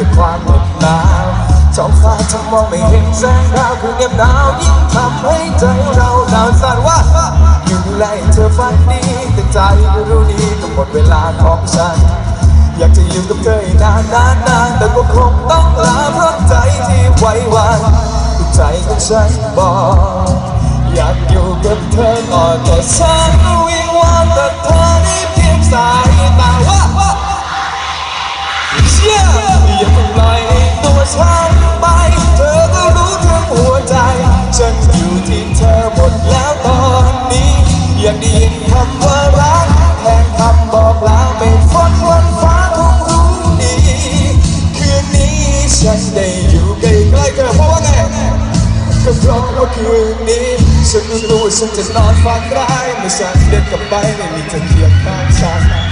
ด้วยความเหน็บหนาวท้องฟ้าทำมองไม่เห็นแสงดาวคือเงียบหนาวยิ่งทำให้ใจเราหนาวสั่นว่าอยู่ดูแลเธอฝันดีแต่ใจก็รู้ดีก็หมดเวลาของฉัน อยากจะอยู่กับเธออีกนานนานนานแต่ก็คงต้องลาเพราะใจที่ไว้วันใจของฉันบอกอยากอยู่กับเธอก่อนแต่ฉันวิงวอนแต่เธอ ย่าเพิ่งปล่อยตัวฉันไป เธอก็รู้ทั้งหัวใจ ฉันอยู่ที่เธอหมดแล้วตอนนี้ อยากได้ยินคำว่ารักแทนคำบอกลาไม่ฝนวันฟ้าคงรู้ดี คืนนี้ฉันได้อยู่ใกล้ๆเธอเพราะว่าไงก็เพราะว่าคืนนี้ฉันรู้ตัวฉันจะนอนฝันร้ายเมื่อฉันเดินกลับไปไม่มีเธอเคียงข้างฉัน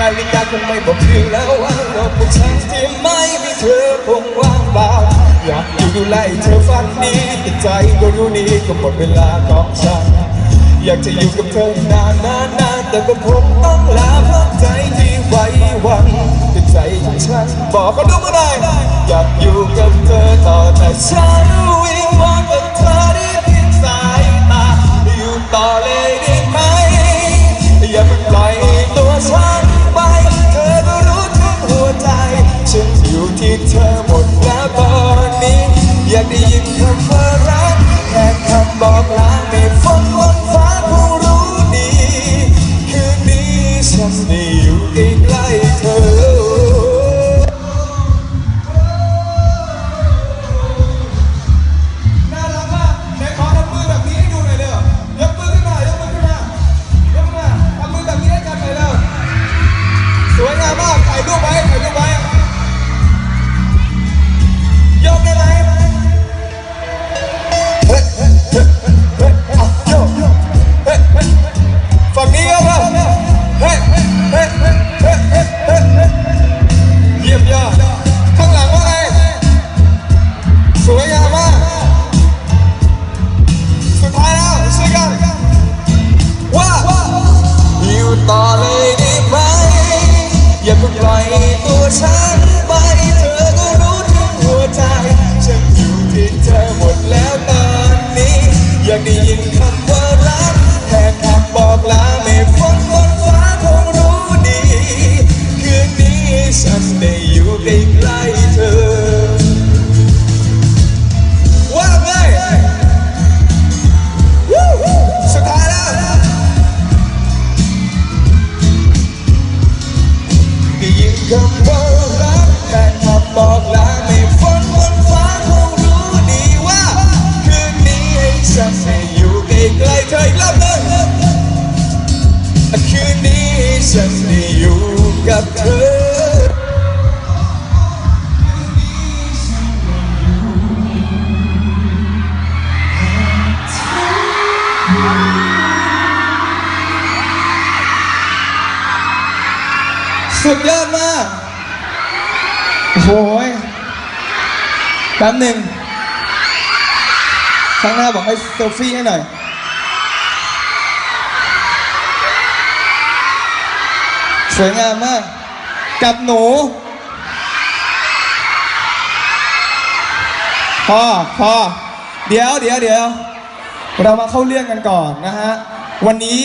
นาฬิกาคงไม่บอกคืนแล้วว่าโลกของฉันที่ไม่มีเธอคงว่างเปล่าอยากอยู่ดูแลเธอฝันดีแต่ใจก็รู้ดีก็หมดเวลาของฉัน อยากจะอยู่กับเธอนานนานนานแต่ก็คงต้องลาเพราะใจที่ไว้วันแต่ใจของฉันบอกก็ดูไม่ได้อยากอยู่กับเธอต่อแต่ฉันวิงวอนกับเธอ ที่เธอ ฉันไปเธอก็รู้ทั้งหัวใจ ฉันอยู่ที่เธอหมดแล้วตอนนี้ อยากได้ยินคำว่ารักแค่คำบอกลาไม่ฝนบนฟ้าคงรู้ดี คืนนี้ฉันได้อยู่ใกล้เธอ ว่าไงวู้สุดท้ายแล้ว ได้ยินคำ สุดยอดมากโอ้โหยแป๊บหนึ่งข้างหน้าบอกให้เซลฟี่ให้หน่อย สวยงามมาก กับหนู พอ พอ เดี๋ยวเดี๋ยวเดี๋ยว เรามาเข้าเรื่องกันก่อนนะฮะ วันนี้